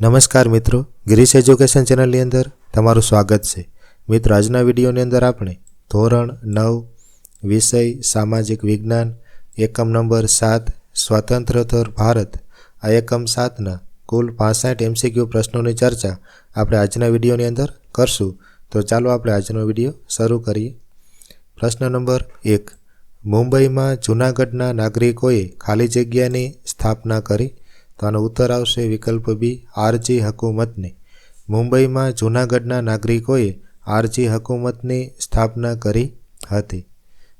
નમસ્કાર મિત્રો, ગિરીશ એજ્યુકેશન ચેનલની અંદર તમારું સ્વાગત છે. મિત્રો, આજના વિડીયોની અંદર આપણે ધોરણ નવ, વિષય, સામાજિક વિજ્ઞાન, એકમ નંબર સાત સ્વતંત્રતર ભારત, આ એકમ સાતના કુલ પાસઠ એમસીક્યુ પ્રશ્નોની ચર્ચા આપણે આજના વિડીયોની અંદર કરશું. તો ચાલો આપણે આજનો વીડિયો શરૂ કરીએ. પ્રશ્ન નંબર એક, મુંબઈમાં જૂનાગઢના નાગરિકોએ ખાલી જગ્યાની સ્થાપના કરી તો આનો ઉત્તર આવશે વિકલ્પ બી આરજી હકુમતની. મુંબઈમાં જૂનાગઢના નાગરિકોએ આરજી હકુમતની સ્થાપના કરી હતી.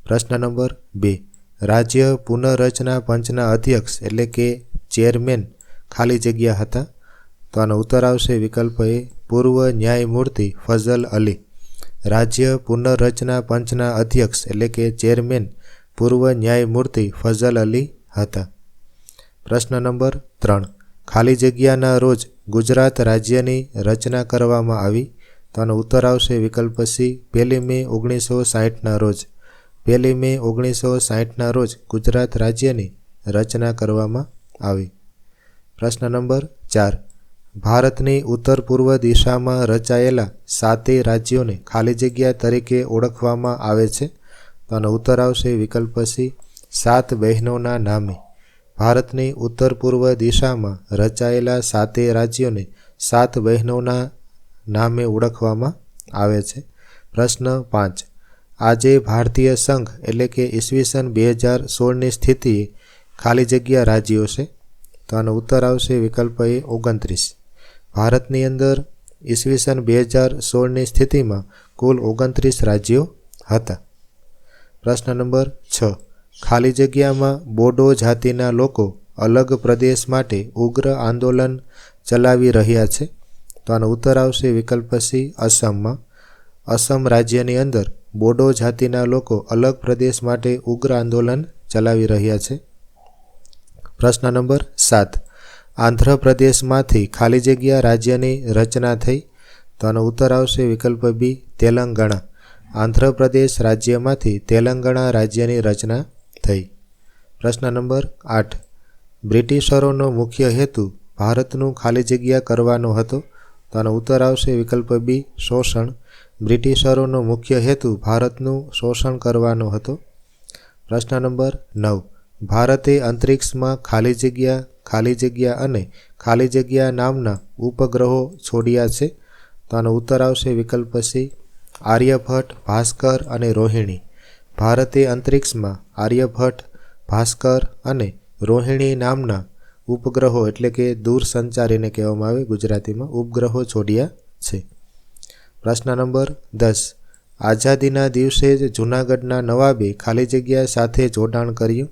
પ્રશ્ન નંબર બે રાજ્ય પુનઃરચના પંચના અધ્યક્ષ એટલે કે ચેરમેન ખાલી જગ્યા હતા? તો આનો ઉત્તર આવશે વિકલ્પ એ પૂર્વ ન્યાયમૂર્તિ ફઝલ અલી. રાજ્ય પુનઃરચના પંચના અધ્યક્ષ એટલે કે ચેરમેન પૂર્વ ન્યાયમૂર્તિ ફઝલ અલી હતા. પ્રશ્ન નંબર ત્રણ. ખાલી જગ્યાના રોજ ગુજરાત રાજ્યની રચના કરવામાં આવી. તો ઉત્તર આવશે વિકલ્પ સી, પહેલી મે ઓગણીસો સાહીઠના રોજ. પહેલી મે ઓગણીસો સાહીઠના રોજ ગુજરાત રાજ્યની રચના કરવામાં આવી. પ્રશ્ન નંબર ચાર. ભારતની ઉત્તર પૂર્વ દિશામાં રચાયેલા સાતેય રાજ્યોને ખાલી જગ્યા તરીકે ઓળખવામાં આવે છે. તો ઉત્તર આવશે વિકલ્પ સી, સાત બહેનોના નામે. ભારતની ઉત્તર પૂર્વ દિશામાં રચાયેલા સાતે રાજ્યોને સાત બહેનોના નામે ઓળખવામાં આવે છે. પ્રશ્ન પાંચ. આજે ભારતીય સંઘ એટલે કે ઈસવીસન બે હજાર સોળની સ્થિતિ ખાલી જગ્યા રાજ્યો છે. તો આનો ઉત્તર આવશે વિકલ્પ એ ઓગણત્રીસ. ભારતની અંદર ઈસવીસન બે હજાર સોળની સ્થિતિમાં કુલ ઓગણત્રીસ રાજ્યો હતા. પ્રશ્ન નંબર છ. ખાલી જગ્યામાં બોડો જાતિના લોકો અલગ પ્રદેશ માટે ઉગ્ર આંદોલન ચલાવી રહ્યા છે. તો આનો ઉત્તર આવશે વિકલ્પ સી, અસમમાં. અસમ રાજ્યની અંદર બોડો જાતિના લોકો અલગ પ્રદેશ માટે ઉગ્ર આંદોલન ચલાવી રહ્યા છે. પ્રશ્ન નંબર સાત. આંધ્રપ્રદેશમાંથી ખાલી જગ્યા રાજ્યની રચના થઈ. તો આનો ઉત્તર આવશે વિકલ્પ બી, તેલંગાણા. આંધ્રપ્રદેશ રાજ્યમાંથી તેલંગાણા રાજ્યની રચના થઈ. પ્રશ્ન નંબર આઠ. બ્રિટિશરોનો મુખ્ય હેતુ ભારતનું ખાલી જગ્યા કરવાનો હતો. તો આનો ઉત્તર આવશે વિકલ્પ બી, શોષણ. બ્રિટિશરોનો મુખ્ય હેતુ ભારતનું શોષણ કરવાનો હતો. પ્રશ્ન નંબર નવ. ભારતે અંતરિક્ષમાં ખાલી જગ્યા ખાલી જગ્યા અને ખાલી જગ્યા નામના ઉપગ્રહો છોડ્યા છે. તો આનો ઉત્તર આવશે વિકલ્પ સી, આર્યભટ્ટ, ભાસ્કર અને રોહિણી. ભારતે અંતરિક્ષમાં આર્યભટ્ટ, ભાસ્કર અને રોહિણી નામના ઉપગ્રહો એટલે કે દૂરસંચારીને કહેવામાં આવે, ગુજરાતીમાં ઉપગ્રહો છોડ્યા છે. પ્રશ્ન નંબર દસ. આઝાદીના દિવસે જ જૂનાગઢના નવાબે ખાલી જગ્યા સાથે જોડાણ કર્યું.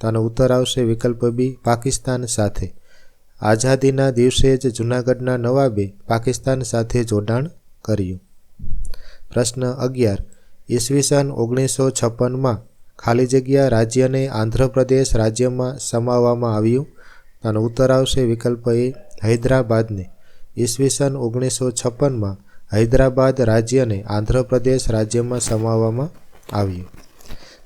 તો ઉત્તર આવશે વિકલ્પ બી પાકિસ્તાન સાથે. આઝાદીના દિવસે જ જૂનાગઢના નવાબે પાકિસ્તાન સાથે જોડાણ કર્યું. પ્રશ્ન અગિયાર. ઈસવીસન ઓગણીસો છપ્પનમાં ખાલી જગ્યા રાજ્યને આંધ્રપ્રદેશ રાજ્યમાં સમાવવામાં આવ્યું. અને ઉત્તર આવશે વિકલ્પ એ, હૈદરાબાદને. ઈસવીસન ઓગણીસો છપ્પનમાં હૈદરાબાદ રાજ્યને આંધ્રપ્રદેશ રાજ્યમાં સમાવવામાં આવ્યું.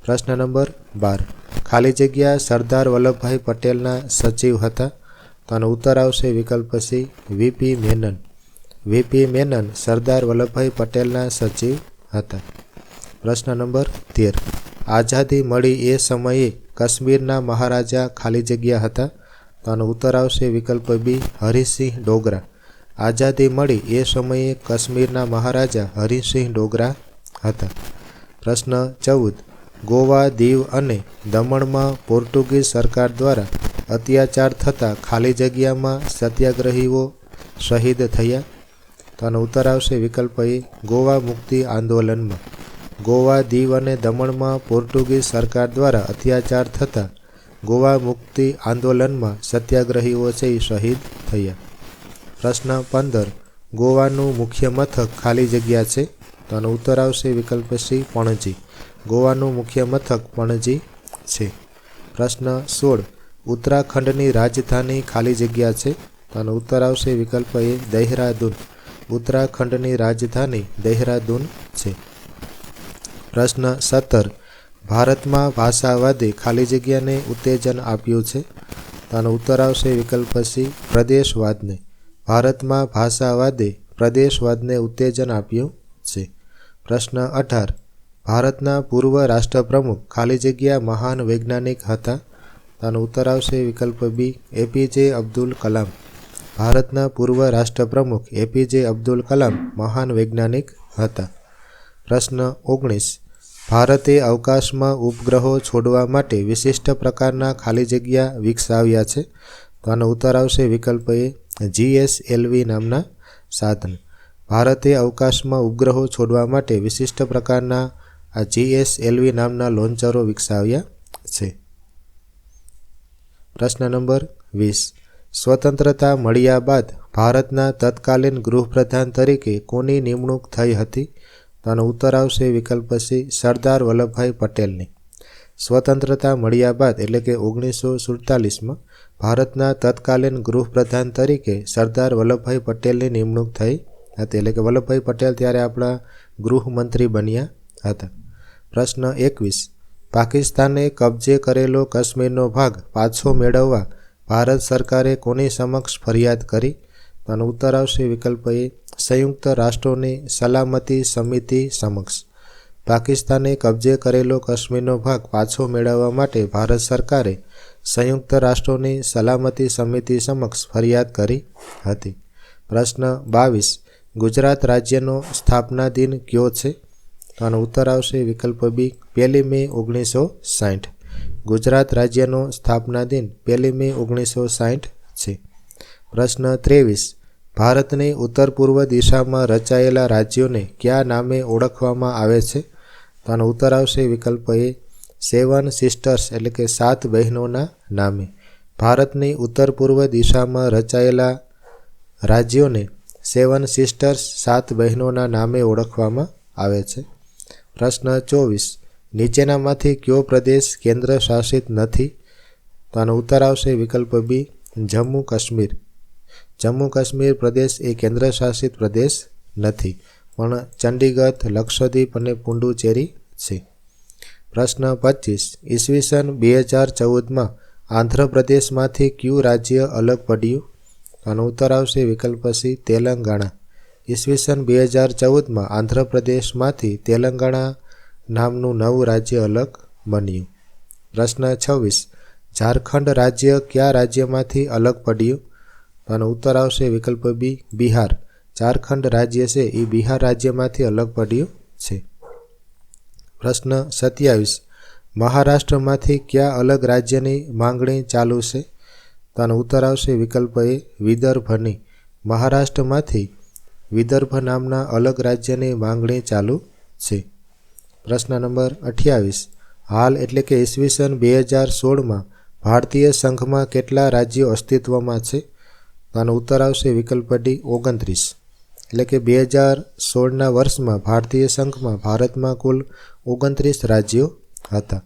પ્રશ્ન નંબર બાર. ખાલી જગ્યા સરદાર વલ્લભભાઈ પટેલના સચિવ હતા. તેનો ઉત્તર આવશે વિકલ્પ C VP Menon. VP Menon Sardar Vallabhbhai પટેલના સચિવ હતા. પ્રશ્ન નંબર તેર. આઝાદી મળી એ સમયે કાશ્મીરના મહારાજા ખાલી જગ્યા હતા? તો આનો ઉત્તર આવશે વિકલ્પ બી હરિસિંહ ડોગરા. આઝાદી મળી એ સમયે કાશ્મીરના મહારાજા હરિસિંહ ડોગરા હતા. પ્રશ્ન ચૌદ. ગોવા દીવ અને દમણમાં પોર્ટુગીઝ સરકાર દ્વારા અત્યાચાર થતાં ખાલી જગ્યામાં સત્યાગ્રહીઓ શહીદ થયા? તો આનો ઉત્તર આવશે વિકલ્પ એ ગોવા મુક્તિ આંદોલનમાં. ગોવા દીવ અને દમણમાં પોર્ટુગીઝ સરકાર દ્વારા અત્યાચાર થતાં ગોવા મુક્તિ આંદોલનમાં સત્યાગ્રહીઓ છે શહીદ થયા. પ્રશ્ન પંદર, ગોવાનું મુખ્ય મથક ખાલી જગ્યા છે? તો આનો ઉત્તર આવશે વિકલ્પ સી, પણજી. ગોવાનું મુખ્ય મથક પણજી છે. પ્રશ્ન સોળ, ઉત્તરાખંડની રાજધાની ખાલી જગ્યા છે? તો આનો ઉત્તર આવશે વિકલ્પ એ, દહેરાદૂન. ઉત્તરાખંડની રાજધાની દહેરાદૂન છે. પ્રશ્ન સત્તર. ભારતમાં ભાષાવાદે ખાલી જગ્યાને ઉત્તેજન આપ્યું છે? આનો ઉત્તર આવશે વિકલ્પ સી, પ્રદેશવાદને. ભારતમાં ભાષાવાદે પ્રદેશવાદને ઉત્તેજન આપ્યું છે? પ્રશ્ન અઢાર. ભારતના પૂર્વ રાષ્ટ્રપ્રમુખ ખાલી જગ્યા મહાન વૈજ્ઞાનિક હતા? આનો ઉત્તર આવશે વિકલ્પ બી, એપીજે અબ્દુલ કલામ. ભારતના પૂર્વ રાષ્ટ્રપ્રમુખ એપીજે અબ્દુલ કલામ મહાન વૈજ્ઞાનિક હતા. પ્રશ્ન ઓગણીસ. ભારતે અવકાશમાં ઉપગ્રહો છોડવા માટે વિશિષ્ટ પ્રકારના ખાલી જગ્યા વિકસાવ્યા છે. તો આનો ઉત્તર આવશે વિકલ્પ એ જીએસએલવી નામના સાધન. ભારતે અવકાશમાં ઉપગ્રહો છોડવા માટે વિશિષ્ટ પ્રકારના આ જીએસએલવી નામના લોન્ચરો વિકસાવ્યા છે. પ્રશ્ન નંબર વીસ. સ્વતંત્રતા મળ્યા બાદ ભારતના તત્કાલીન ગૃહપ્રધાન તરીકે કોની નિમણૂક થઈ હતી? તો ઉત્તર આવશે વિકલ્પ સી સરદાર વલ્લભભાઈ પટેલની. સ્વતંત્રતા મળ્યા બાદ એટલે કે ઓગણીસો સુડતાલીસમાં ભારતના તત્કાલીન ગૃહપ્રધાન તરીકે સરદાર વલ્લભભાઈ પટેલની નિમણૂક થઈ હતી. એટલે કે વલ્લભભાઈ પટેલ ત્યારે આપણા ગૃહમંત્રી બન્યા હતા. પ્રશ્ન એકવીસ. પાકિસ્તાને કબજે કરેલો કાશ્મીરનો ભાગ પાછો મેળવવા ભારત સરકારે કોની સમક્ષ ફરિયાદ કરી? આનો ઉત્તર આવશે વિકલ્પ એ સંયુક્ત રાષ્ટ્રોની સલામતી સમિતિ સમક્ષ. પાકિસ્તાને કબજે કરેલો કાશ્મીરનો ભાગ પાછો મેળવવા માટે ભારત સરકારે સંયુક્ત રાષ્ટ્રોની સલામતી સમિતિ સમક્ષ ફરિયાદ કરી હતી. પ્રશ્ન બાવીસ. ગુજરાત રાજ્યનો સ્થાપના દિન કયો છે? આનો ઉત્તર આવશે વિકલ્પ બી પહેલી મે ઓગણીસો સાઠ ગુજરાત રાજ્યનો સ્થાપના દિન પહેલી મે ઓગણીસો સાઠ છે. પ્રશ્ન ત્રેવીસ. ભારતની ઉત્તર પૂર્વ દિશામાં રચાયેલા રાજ્યોને કયા નામે ઓળખવામાં આવે છે? તો આનો ઉત્તર આવશે વિકલ્પ એ સેવન સિસ્ટર્સ, એટલે કે સાત બહેનોના નામે. ભારતની ઉત્તર પૂર્વ દિશામાં રચાયેલા રાજ્યોને સેવન સિસ્ટર્સ, સાત બહેનોના નામે ઓળખવામાં આવે છે. પ્રશ્ન ચોવીસ. નીચેનામાંથી કયો પ્રદેશ કેન્દ્ર શાસિત નથી? તો આનો ઉત્તર આવશે વિકલ્પ બી જમ્મુ કાશ્મીર જમ્મુ કાશ્મીર પ્રદેશ એ કેન્દ્રશાસિત પ્રદેશ નથી, પણ ચંડીગઢ, લક્ષદ્વીપ અને પુડુચેરી છે. પ્રશ્ન પચીસ. ઈસવીસન બે હજાર ચૌદમાં આંધ્રપ્રદેશમાંથી કયું રાજ્ય અલગ પડ્યું? આનો ઉત્તર આવશે વિકલ્પ સી, તેલંગાણા. ઈસવીસન બે હજાર ચૌદમાં આંધ્રપ્રદેશમાંથી તેલંગાણા નામનું નવું રાજ્ય અલગ બન્યું. પ્રશ્ન છવ્વીસ. ઝારખંડ રાજ્ય કયા રાજ્યમાંથી અલગ પડ્યું? આનો ઉત્તર આવશે વિકલ્પ બી બિહાર. ઝારખંડ રાજ્ય છે, એ બિહાર રાજ્યમાંથી અલગ પડ્યું છે. પ્રશ્ન સત્યાવીસ. મહારાષ્ટ્રમાંથી કયા અલગ રાજ્યની માંગણી ચાલુ છે? તો આનો ઉત્તર આવશે વિકલ્પ એ વિદર્ભની. મહારાષ્ટ્રમાંથી વિદર્ભ નામના અલગ રાજ્યની માંગણી ચાલુ છે. પ્રશ્ન નંબર અઠ્યાવીસ. હાલ એટલે કે ઈસવીસન બે હજાર સોળમાં ભારતીય સંઘમાં કેટલા રાજ્યો અસ્તિત્વમાં છે? આનો ઉત્તર આવશે વિકલ્પ ડી ઓગણત્રીસ. એટલે કે બે હજાર સોળના વર્ષમાં ભારતીય સંઘમાં ભારતમાં કુલ ઓગણત્રીસ રાજ્યો હતા.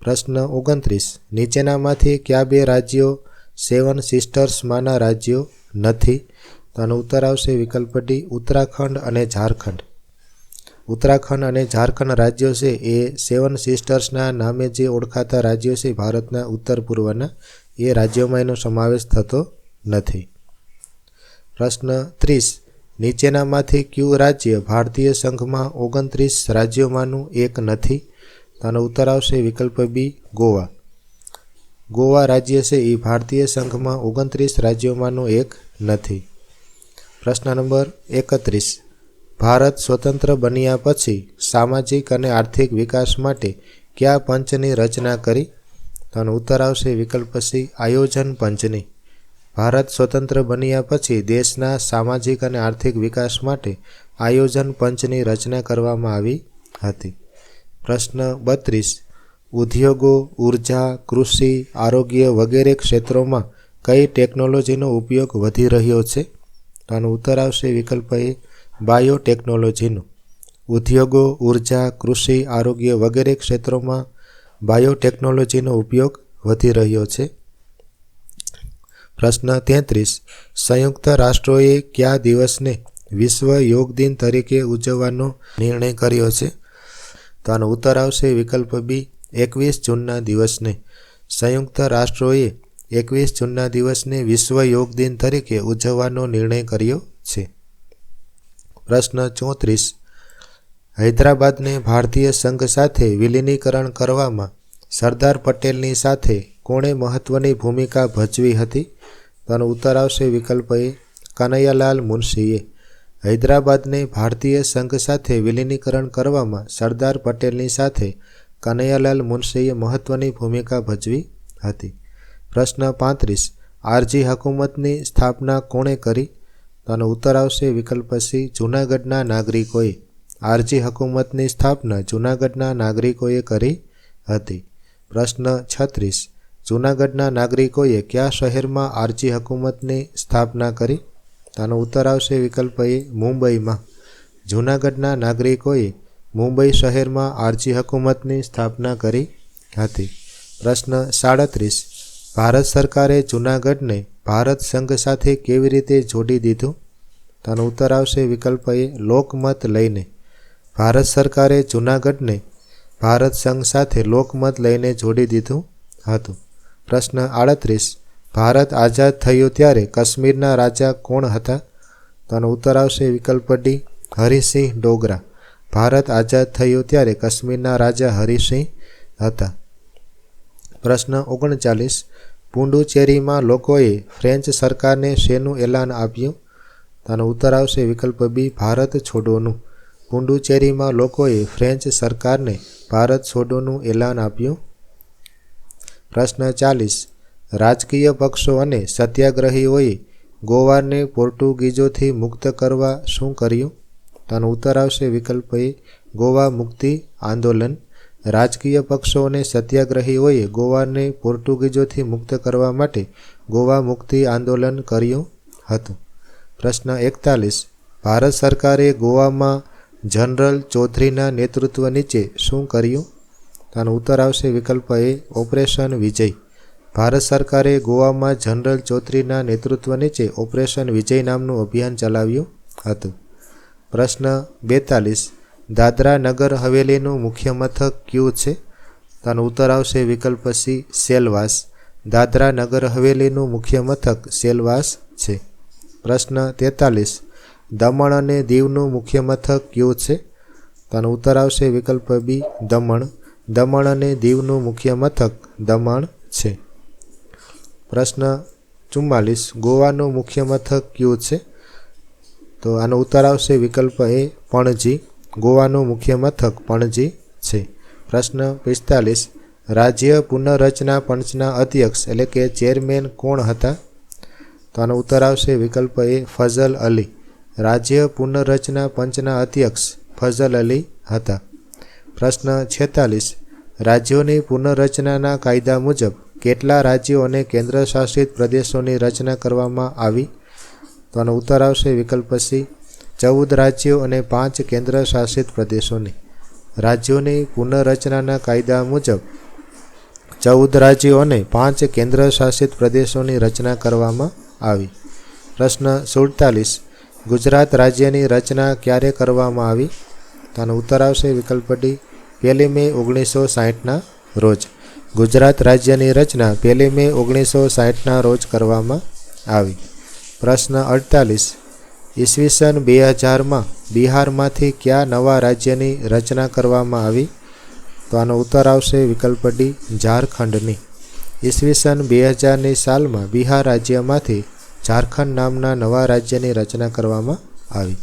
પ્રશ્ન ઓગણત્રીસ. નીચેનામાંથી કયા બે રાજ્યો સેવન સિસ્ટર્સમાંના રાજ્યો નથી? તો આનો ઉત્તર આવશે વિકલ્પ ડી ઉત્તરાખંડ અને ઝારખંડ. ઉત્તરાખંડ અને ઝારખંડ રાજ્યો છે એ સેવન સિસ્ટર્સના નામે જે ઓળખાતા રાજ્યો છે ભારતના ઉત્તર પૂર્વના, એ રાજ્યોમાં એનો સમાવેશ થતો નથી. પ્રશ્ન ત્રીસ. નીચેનામાંથી કયું રાજ્ય ભારતીય સંઘમાં ઓગણત્રીસ રાજ્યોમાંનું એક નથી? આનો ઉત્તર આવશે વિકલ્પ બી, ગોવા. ગોવા રાજ્ય છે એ ભારતીય સંઘમાં ઓગણત્રીસ રાજ્યોમાંનું એક નથી. પ્રશ્ન નંબર એકત્રીસ. ભારત સ્વતંત્ર બન્યા પછી સામાજિક અને આર્થિક વિકાસ માટે કયા પંચની રચના કરી? આનો ઉત્તર આવશે વિકલ્પ સી, આયોજન પંચની. ભારત સ્વતંત્ર બન્યા પછી દેશના સામાજિક અને આર્થિક વિકાસ માટે આયોજન પંચની રચના કરવામાં આવી હતી. પ્રશ્ન બત્રીસ. ઉદ્યોગો, ઊર્જા, કૃષિ, આરોગ્ય વગેરે ક્ષેત્રોમાં કઈ ટેકનોલોજીનો ઉપયોગ વધી રહ્યો છે? આનો ઉત્તર આવશે વિકલ્પ એ, બાયોટેકનોલોજીનો. ઉદ્યોગો, ઊર્જા, કૃષિ, આરોગ્ય વગેરે ક્ષેત્રોમાં બાયોટેકનોલોજીનો ઉપયોગ વધી રહ્યો છે. પ્રશ્ન તેત્રીસ. સંયુક્ત રાષ્ટ્રોએ કયા દિવસને વિશ્વ યોગ દિન તરીકે ઉજવવાનો નિર્ણય કર્યો છે? તો આનો ઉત્તર આવશે વિકલ્પ બી એકવીસ જૂનના દિવસને. સંયુક્ત રાષ્ટ્રોએ એકવીસ જૂનના દિવસને વિશ્વ યોગ દિન તરીકે ઉજવવાનો નિર્ણય કર્યો છે. પ્રશ્ન ચોત્રીસ. હૈદરાબાદને ભારતીય સંઘ સાથે વિલીનીકરણ કરવામાં સરદાર પટેલની સાથે કોણે મહત્વની ભૂમિકા ભજવી હતી? તેનો ઉત્તર આવશે વિકલ્પ એ કનૈયાલાલ મુનશીએ. હૈદરાબાદને ભારતીય સંઘ સાથે વિલીનીકરણ કરવામાં સરદાર પટેલની સાથે કનૈયાલાલ મુનશીએ મહત્વની ભૂમિકા ભજવી હતી. પ્રશ્ન પાંત્રીસ, આરજી હકુમતની સ્થાપના કોણે કરી? તેનો ઉત્તર આવશે વિકલ્પ સી, જૂનાગઢના નાગરિકોએ. આરજી હકુમતની સ્થાપના જૂનાગઢના નાગરિકોએ કરી હતી. પ્રશ્ન છત્રીસ જૂનાગઢના નાગરિકોએ કયા શહેરમાં આરજી હકુમતની સ્થાપના કરી? તેનો ઉત્તર આવશે વિકલ્પ એ મુંબઈમાં. જૂનાગઢના નાગરિકોએ મુંબઈ શહેરમાં આરજી હકુમતની સ્થાપના કરી હતી. પ્રશ્ન સાડત્રીસ. ભારત સરકારે જૂનાગઢને ભારત સંઘ સાથે કેવી રીતે જોડી દીધું? તેનો ઉત્તર આવશે વિકલ્પ એ લોકમત લઈને. ભારત સરકારે જૂનાગઢને ભારત સંઘ સાથે લોકમત લઈને જોડી દીધું હતું. પ્રશ્ન આડત્રીસ. ભારત આઝાદ થયું ત્યારે કાશ્મીરના રાજા કોણ હતા? તેનો ઉત્તર આવશે વિકલ્પ ડી હરિસિંહ ડોગરા. ભારત આઝાદ થયું ત્યારે કાશ્મીરના રાજા હરિસિંહ હતા. પ્રશ્ન ઓગણચાલીસ. પુંડુચેરીમાં લોકોએ ફ્રેન્ચ સરકારને શેનું એલાન આપ્યું? તેનો ઉત્તર આવશે વિકલ્પ બી ભારત છોડોનું. પુંડુચેરીમાં લોકોએ ફ્રેન્ચ સરકારને ભારત છોડોનું એલાન આપ્યું? પ્રશ્ન ચાલીસ. રાજકીય પક્ષો અને સત્યાગ્રહીઓએ ગોવાને પોર્ટુગીઝોથી મુક્ત કરવા શું કર્યું? તેનો ઉત્તર આવશે વિકલ્પ એ ગોવા મુક્તિ આંદોલન. રાજકીય પક્ષો અને સત્યાગ્રહીઓએ ગોવાને પોર્ટુગીઝોથી મુક્ત કરવા માટે ગોવા મુક્તિ આંદોલન કર્યું હતું. પ્રશ્ન એકતાલીસ. ભારત સરકારે ગોવામાં જનરલ ચૌધરીના નેતૃત્વ નીચે શું કર્યું? તેનો ઉત્તર આવશે વિકલ્પ એ, ઓપરેશન વિજય. ભારત સરકારે ગોવામાં જનરલ ચૌધરીના નેતૃત્વ નીચે ઓપરેશન વિજય નામનું અભિયાન ચલાવ્યું હતું. પ્રશ્ન બેતાલીસ, દાદરા નગર હવેલીનું મુખ્ય મથક કયું છે? તેનો ઉત્તર આવશે વિકલ્પ સી, સેલવાસ. દાદરા નગર હવેલીનું મુખ્ય મથક સેલવાસ છે. પ્રશ્ન તેતાલીસ, દમણ અને દીવનું મુખ્ય મથક કયું છે? તેનો ઉત્તર આવશે વિકલ્પ બી, દમણ. દમણ અને દીવનું મુખ્ય મથક દમણ છે. પ્રશ્ન ચુમ્માલીસ, ગોવાનું મુખ્ય મથક કયું છે? તો આનો ઉત્તર આવશે વિકલ્પ એ, પણજી. ગોવાનું મુખ્ય મથક પણજી છે. પ્રશ્ન પિસ્તાલીસ, રાજ્ય પુનઃરચના પંચના અધ્યક્ષ એટલે કે ચેરમેન કોણ હતા? તો આનો ઉત્તર આવશે વિકલ્પ એ, ફઝલ અલી. રાજ્ય પુનઃરચના પંચના અધ્યક્ષ ફઝલ અલી હતા. પ્રશ્ન છેતાલીસ. રાજ્યોની પુનઃરચનાના કાયદા મુજબ કેટલા રાજ્યો અને કેન્દ્રશાસિત પ્રદેશોની રચના કરવામાં આવી? તો આનો ઉત્તર આવશે વિકલ્પ સી ચૌદ રાજ્યો અને પાંચ કેન્દ્રશાસિત પ્રદેશોની. રાજ્યોની પુનઃરચનાના કાયદા મુજબ ચૌદ રાજ્યો અને પાંચ કેન્દ્રશાસિત પ્રદેશોની રચના કરવામાં આવી. પ્રશ્ન સુડતાલીસ. ગુજરાત રાજ્યની રચના ક્યારે કરવામાં આવી? તો આનો ઉત્તર આવશે વિકલ્પ ડી પહેલી મે ઓગણીસો સાહીઠના રોજ. ગુજરાત રાજ્યની રચના પહેલી મે ઓગણીસો સાહીઠના રોજ કરવામાં આવી. પ્રશ્ન અડતાલીસ. ઈસવીસન બે હજારમાં બિહારમાંથી કયા નવા રાજ્યની રચના કરવામાં આવી? તો આનો ઉત્તર આવશે વિકલ્પ ડી ઝારખંડની. ઈસવીસન બે હજારની સાલમાં બિહાર રાજ્યમાંથી ઝારખંડ નામના નવા રાજ્યની રચના કરવામાં આવી.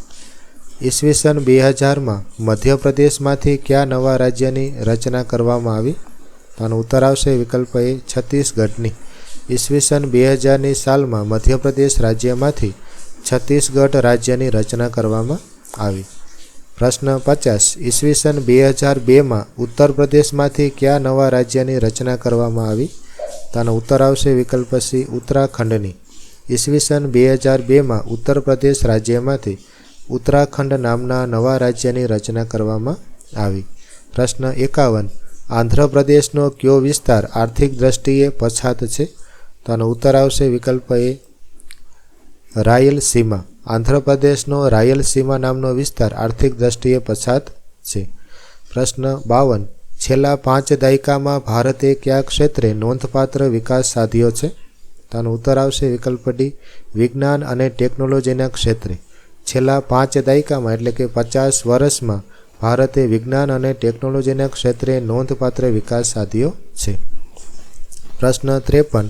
ઈસવીસન બે હજારમાં મધ્યપ્રદેશમાંથી કયા નવા રાજ્યની રચના કરવામાં આવી? તો ઉત્તર આવશે વિકલ્પ એ છત્તીસગઢની. ઈસવીસન બે હજારની સાલમાં મધ્યપ્રદેશ રાજ્યમાંથી છત્તીસગઢ રાજ્યની રચના કરવામાં આવી. પ્રશ્ન પચાસ. ઈસવીસન બે હજાર બેમાં ઉત્તર પ્રદેશમાંથી કયા નવા રાજ્યની રચના કરવામાં આવી? તેનો ઉત્તર આવશે વિકલ્પ સી ઉત્તરાખંડની. ઈસવીસન બે હજાર બેમાં ઉત્તર પ્રદેશ રાજ્યમાંથી ઉત્તરાખંડ નામના નવા રાજ્યની રચના કરવામાં આવી. પ્રશ્ન એકાવન. આંધ્રપ્રદેશનો કયો વિસ્તાર આર્થિક દ્રષ્ટિએ પછાત છે? તો ઉત્તર આવશે વિકલ્પ એ રાયલસીમા આંધ્રપ્રદેશનો રાયલસીમા નામનો વિસ્તાર આર્થિક દ્રષ્ટિએ પછાત છે. પ્રશ્ન બાવન. છેલ્લા પાંચ દાયકામાં ભારતે કયા ક્ષેત્રે નોંધપાત્ર વિકાસ સાધ્યો છે? તેનો ઉત્તર આવશે વિકલ્પ ડી. વિજ્ઞાન અને ટેકનોલોજીના ક્ષેત્રે. છેલ્લા પાંચ દાયકામાં એટલે કે પચાસ વર્ષમાં ભારતે વિજ્ઞાન અને ટેકનોલોજીના ક્ષેત્રે નોંધપાત્ર વિકાસ સાધ્યો છે. પ્રશ્ન ત્રેપન,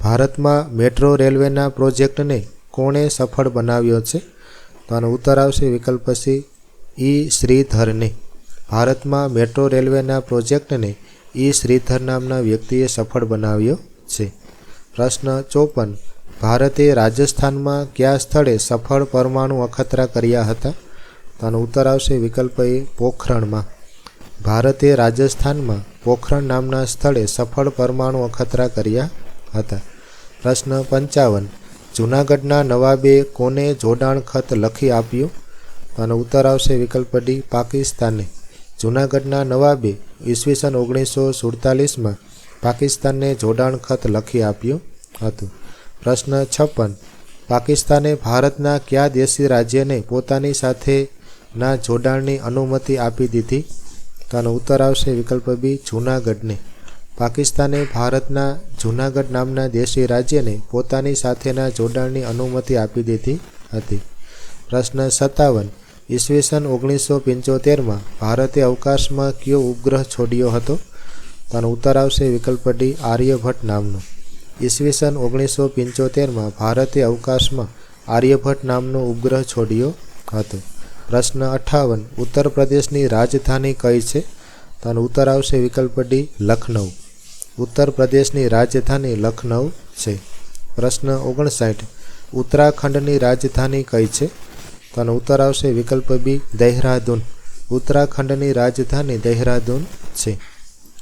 ભારતમાં મેટ્રો રેલવેના પ્રોજેક્ટને કોણે સફળ બનાવ્યો છે? તો આનો ઉત્તર આવશે વિકલ્પ સી ઈ શ્રીધરને. ભારતમાં મેટ્રો રેલવેના પ્રોજેક્ટને ઈ શ્રીધર નામના વ્યક્તિએ સફળ બનાવ્યો છે. પ્રશ્ન ચોપન ભારતે રાજસ્થાનમાં કયા સ્થળે સફળ પરમાણુ અખતરા કર્યા હતા? તો આનો ઉત્તર આવશે વિકલ્પ એ પોખરણમાં. ભારતે રાજસ્થાનમાં પોખરણ નામના સ્થળે સફળ પરમાણુ અખતરા કર્યા હતા. પ્રશ્ન પંચાવન. જૂનાગઢના નવાબે કોને જોડાણ ખત લખી આપ્યું? તો આનો ઉત્તર આવશે વિકલ્પ ડી પાકિસ્તાને જૂનાગઢના નવાબે ઈસવીસન ઓગણીસો સુડતાલીસમાં પાકિસ્તાનને જોડાણ ખત લખી આપ્યું હતું. પ્રશ્ન છપ્પન. પાકિસ્તાને ભારતના કયા દેશી રાજ્યને પોતાની સાથેના જોડાણની અનુમતિ આપી દીધી? તો આનો ઉત્તર આવશે વિકલ્પ બી જૂનાગઢને. પાકિસ્તાને ભારતના જૂનાગઢ નામના દેશી રાજ્યને પોતાની સાથેના જોડાણની અનુમતિ આપી દીધી હતી. પ્રશ્ન સત્તાવન. ઈસવીસન ઓગણીસો પંચોતેરમાં ભારતે અવકાશમાં કયો ઉપગ્રહ છોડ્યો હતો? તો આનો ઉત્તર આવશે વિકલ્પ ડી આર્યભટ્ટ નામનો. ઈસવીસન ઓગણીસો પંચોતેરમાં ભારતે અવકાશમાં આર્યભટ્ટ નામનો ઉપગ્રહ છોડ્યો હતો. પ્રશ્ન અઠ્ઠાવન ઉત્તર પ્રદેશની રાજધાની કઈ છે? તો ઉત્તર આવશે વિકલ્પ ડી લખનઉ. ઉત્તર પ્રદેશની રાજધાની લખનઉ છે. પ્રશ્ન ઓગણસાઠ, ઉત્તરાખંડની રાજધાની કઈ છે? તો ઉત્તર આવશે વિકલ્પ બી દહેરાદૂન. ઉત્તરાખંડની રાજધાની દહેરાદૂન છે.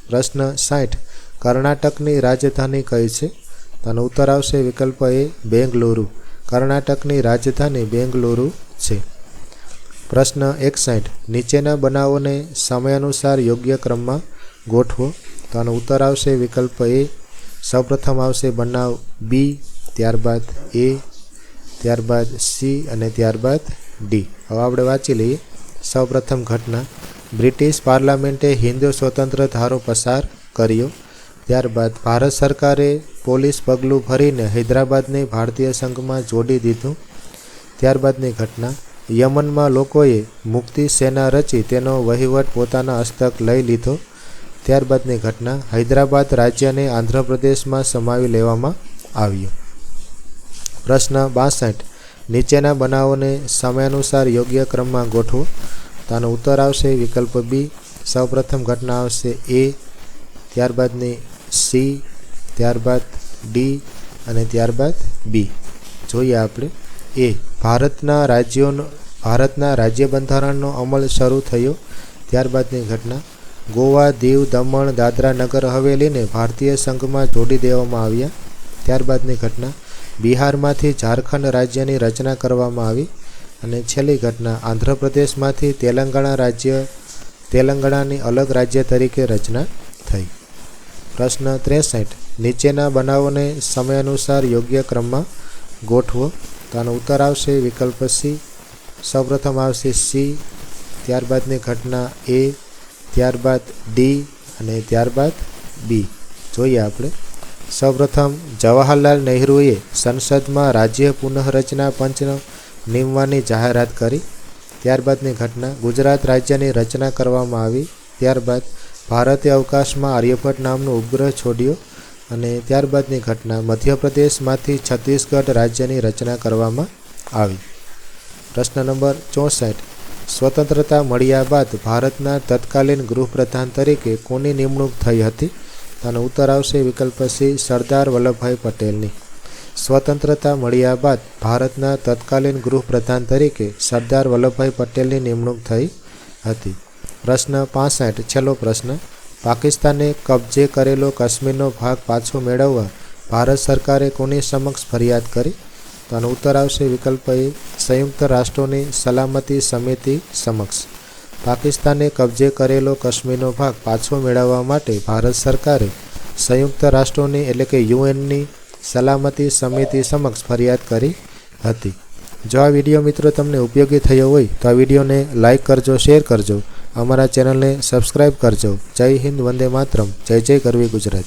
પ્રશ્ન સાઠ, કર્ણાટકની રાજધાની કઈ છે? તો ઉત્તર આવશે, વિકલ્પ એ બેંગલુરુ. કર્ણાટકની રાજધાની બેંગલુરુ છે. પ્રશ્ન એકસાઠ. નીચેના બનાવોને સમયાનુસાર યોગ્ય ક્રમમાં ગોઠવો. તો ઉત્તર આવશે, વિકલ્પ એ સૌપ્રથમ આવશે બનાવ બી, ત્યારબાદ એ, ત્યારબાદ સી અને ત્યારબાદ ડી. હવે આપણે વાંચી લઈએ. સૌપ્રથમ ઘટના. બ્રિટિશ પાર્લામેન્ટે હિન્દુ સ્વતંત્ર ધારો પસાર કર્યો. ત્યારબાદ ભારત સરકારે પોલીસ પગલું ભરીને હૈદરાબાદને ભારતીય સંઘમાં જોડી દીધું. ત્યારબાદની ઘટના. યમનમાં લોકોએ મુક્તિ સેના રચી તેનો વહીવટ પોતાના હસ્તક લઈ લીધો. ત્યારબાદની ઘટના. હૈદરાબાદ રાજ્યને આંધ્રપ્રદેશમાં સમાવી લેવામાં આવ્યું. પ્રશ્ન બાસઠ. નીચેના બનાવોને સમયાનુસાર યોગ્ય ક્રમમાં ગોઠવો. તો આનો ઉત્તર આવશે વિકલ્પ બી. સૌપ્રથમ ઘટના આવશે એ. ત્યારબાદની સી. ત્યારબાદ ડી અને ત્યારબાદ બી જોઈએ આપણે. એ ભારતના રાજ્યોનો, ભારતના રાજ્ય બંધારણનો અમલ શરૂ થયો. ત્યારબાદની ઘટના. ગોવા, દીવ, દમણ, દાદરા નગર હવેલીને ભારતીય સંઘમાં જોડી દેવામાં આવ્યા. ત્યારબાદની ઘટના. બિહારમાંથી ઝારખંડ રાજ્યની રચના કરવામાં આવી. અને છેલ્લી ઘટના. આંધ્રપ્રદેશમાંથી તેલંગાણા રાજ્ય, તેલંગાણાની અલગ રાજ્ય તરીકે રચના થઈ. પ્રશ્ન ત્રેસઠ. નીચેના બનાવોને સમયાનુસાર યોગ્ય ક્રમમાં ગોઠવો. તો આનો ઉત્તર આવશે વિકલ્પ સી સૌપ્રથમ આવશે સી ત્યારબાદની ઘટના એ ત્યારબાદ ડી અને ત્યારબાદ બી જોઈએ આપણે. સૌપ્રથમ જવાહરલાલ નહેરુએ સંસદમાં રાજ્ય પુનઃરચના પંચ નિમવાની જાહેરાત કરી. ત્યારબાદની ઘટના ગુજરાત રાજ્યની રચના કરવામાં આવી. ત્યારબાદ ભારતે અવકાશમાં આર્યભટ્ટ નામનો ઉપગ્રહ છોડ્યો અને ત્યારબાદની ઘટના મધ્યપ્રદેશમાંથી છત્તીસગઢ રાજ્યની રચના કરવામાં આવી. પ્રશ્ન નંબર ચોસઠ. સ્વતંત્રતા મળ્યા બાદ ભારતના તત્કાલીન ગૃહપ્રધાન તરીકે કોની નિમણૂક થઈ હતી? અને ઉત્તર આવશે વિકલ્પ સી, સરદાર વલ્લભભાઈ પટેલની. સ્વતંત્રતા મળ્યા બાદ ભારતના તત્કાલીન ગૃહપ્રધાન તરીકે સરદાર વલ્લભભાઈ પટેલની નિમણૂક થઈ હતી. પ્રશ્ન પાસઠ. છેલ્લો પ્રશ્ન. પાકિસ્તાને કબજે કરેલો કાશ્મીરનો ભાગ પાછો મેળવવા ભારત સરકારે કોની સમક્ષ ફરિયાદ કરી? તો આનો ઉત્તર આવશે વિકલ્પ એ, સંયુક્ત રાષ્ટ્રોની સલામતી સમિતિ સમક્ષ. પાકિસ્તાને કબજે કરેલો કાશ્મીરનો ભાગ પાછો મેળવવા માટે ભારત સરકારે સંયુક્ત રાષ્ટ્રોની એટલે કે યુએનની સલામતી સમિતિ સમક્ષ ફરિયાદ કરી હતી. જો આ વીડિયો મિત્રો તમને ઉપયોગી થયો હોય તો આ વિડીયોને લાઇક કરજો, શેર કરજો. અમારા ચેનલને સબસ્ક્રાઈબ કરજો. જય હિન્દ વંદે માતરમ. જય જય કરવી ગુજરાત.